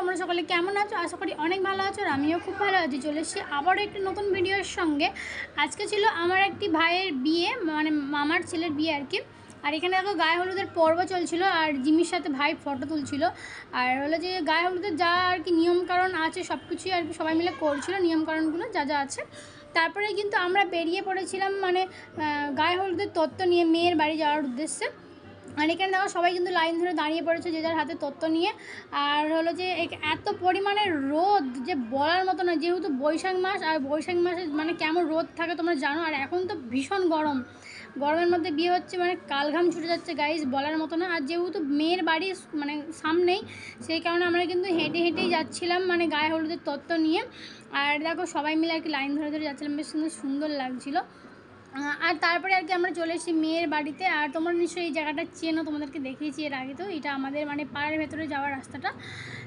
তোমরা সকলে কেমন আছো? আশা করি অনেক ভালো আছো আর আমিও খুব ভালো আছি। চলে এসেছি আবারও একটি নতুন ভিডিওর সঙ্গে। আজকে ছিল আমার একটি ভাইয়ের বিয়ে মানে মামার ছেলের বিয়ে আর কি। আর এখানে দেখো গায়ে হলুদের পর্ব চলছিল আর জিমির সাথে ভাই ফটো তুলছিল। আর হলো যে গায়ে হলুদের যা আর কি নিয়মকানুন আছে সব কিছুই আর কি সবাই মিলে করছিল, নিয়মকানুনগুলো যা যা আছে। তারপরে কিন্তু আমরা বেরিয়ে পড়েছিলাম মানে গায়ে হলুদের তত্ত্ব নিয়ে মেয়ের বাড়ি যাওয়ার উদ্দেশ্যে। আর এখানে দেখো সবাই কিন্তু লাইন ধরে দাঁড়িয়ে পড়েছে যে যার হাতে তত্ত্ব নিয়ে। আর হলো যে এত পরিমাণে রোদ যে বলার মতো না যেহেতু বৈশাখ মাস, আর বৈশাখ মাসে মানে কেমন রোদ থাকে তোমরা জানো, আর এখন তো ভীষণ গরম। গরমের মধ্যে বিয়ে হচ্ছে মানে কালঘাম ছুটে যাচ্ছে গাইস বলার মতো না। আর যেহেতু মেয়ের বাড়ি মানে সামনেই, সেই কারণে আমরা কিন্তু হেঁটে হেঁটেই যাচ্ছিলাম মানে গায়ে হলুদের তত্ত্ব নিয়ে। আর দেখো, সবাই মিলে আর কি লাইন ধরে ধরে যাচ্ছিলাম, বেশ সুন্দর সুন্দর লাগছিল। আর তারপরে আর কি আমরা চলে এসেছি মেয়ের বাড়িতে। আর তোমরা নিশ্চয়ই এই জায়গাটা চেনো, তোমাদেরকে দেখিয়েছি এর আগে তো। এটা আমাদের মানে পাড়ার ভেতরে যাওয়ার রাস্তাটা।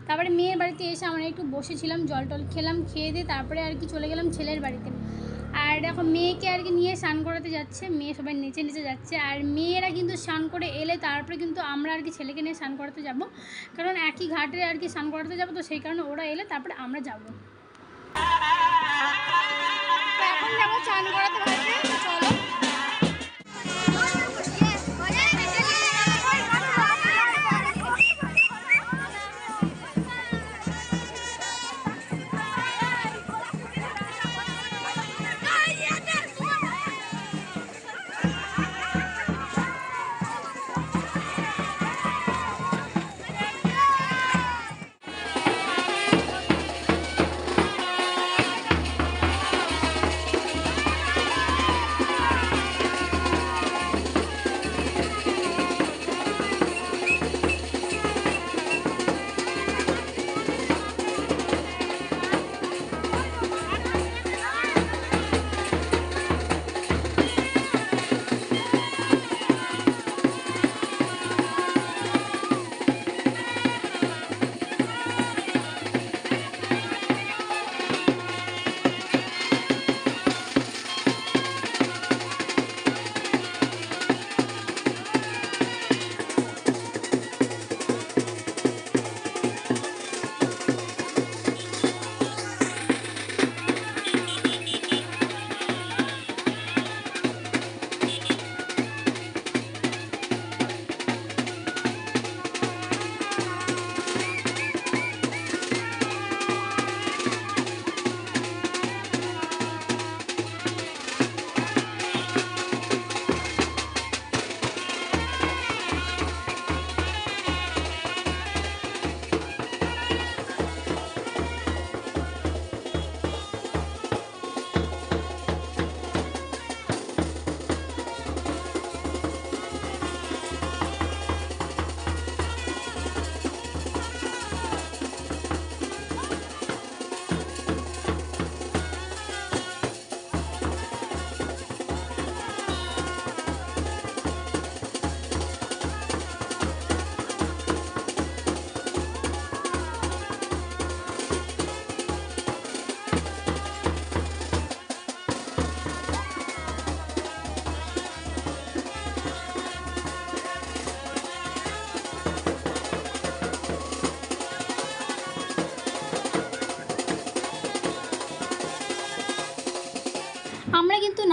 তারপরে মেয়ের বাড়িতে এসে আমরা একটু বসেছিলাম, জল টল খেলাম, খেয়ে দিয়ে তারপরে আর কি চলে গেলাম ছেলের বাড়িতে। আর দেখো, মেয়েকে আর কি নিয়ে স্নান করাতে যাচ্ছে। মেয়ে সবাই নেচে নেচে যাচ্ছে। আর মেয়েরা কিন্তু স্নান করে এলে তারপরে কিন্তু আমরা আর কি ছেলেকে নিয়ে স্নান করাতে যাব। কারণ একই ঘাটে আর কি স্নান করাতে যাব, তো সেই কারণে ওরা এলে তারপরে আমরা যাব। এখন যাব স্নান করাতে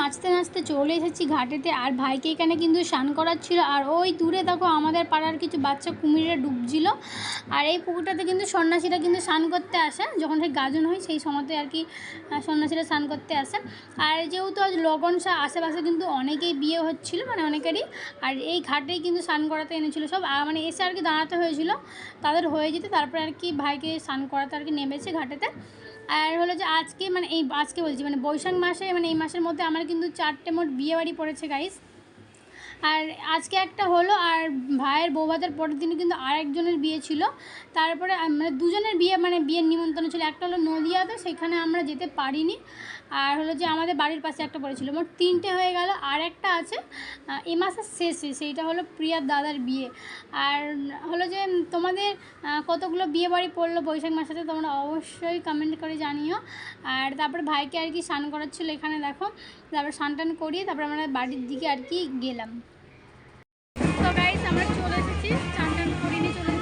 নাচতে নাচতে চলে এসেছি ঘাটেতে। আর ভাইকে এখানে কিন্তু স্নান করাচ্ছিল। আর ওই দূরে দেখো আমাদের পাড়ার কিছু বাচ্চা কুমিরে ডুবছিল। আর এই পুকুরটাতে কিন্তু সন্ন্যাসীরা কিন্তু স্নান করতে আসে। যখন সেই গাজন হয়, সেই সময়তে আর কি সন্ন্যাসীরা স্নান করতে আসে। আর যেহেতু আজ লগন আশেপাশে কিন্তু অনেকেই বিয়ে হচ্ছিল মানে অনেকেরই। আর এই ঘাটেই কিন্তু স্নান করাতে এনেছিল সব। মানে এসে আর কি দাঁড়াতে হয়েছিল। তাদের হয়ে যেতে, তারপরে আর কি ভাইকে স্নান করাতে আর কি নেমেছে ঘাটেতে। আর হলো যে আজকে মানে এই, আজকে বলছি মানে বৈশাখ মাসে মানে এই মাসের মধ্যে আমার কিন্তু চারটে মোট বিয়েবাড়ি পড়েছে গাইস আর আজকে একটা হলো, আর ভাইয়ের বৌভাতের পরের দিনে কিন্তু আরেকজনের বিয়ে ছিল। তারপরে মানে দুজনের বিয়ে মানে বিয়ের নিমন্ত্রণ ছিল। একটা হলো নদিয়াতে, সেখানে আমরা যেতে পারিনি। আর হলো যে আমাদের বাড়ির পাশে একটা পড়েছিল। মোট তিনটে হয়ে গেল। আর একটা আছে এ মাসের শেষে, সেইটা হলো প্রিয়ার দাদার বিয়ে। আর হলো যে তোমাদের কতগুলো বিয়ে বাড়ি পড়ল বৈশাখ মাসেতে তোমরা অবশ্যই কমেন্ট করে জানিও। আর তারপরে ভাইকে আর কি স্নান করাচ্ছিল এখানে, দেখো। তারপরে স্নান টান করিয়ে, তারপরে আমরা বাড়ির দিকে আর কি গেলাম। আমরা চলে এসেছি চান টান করিনি চলে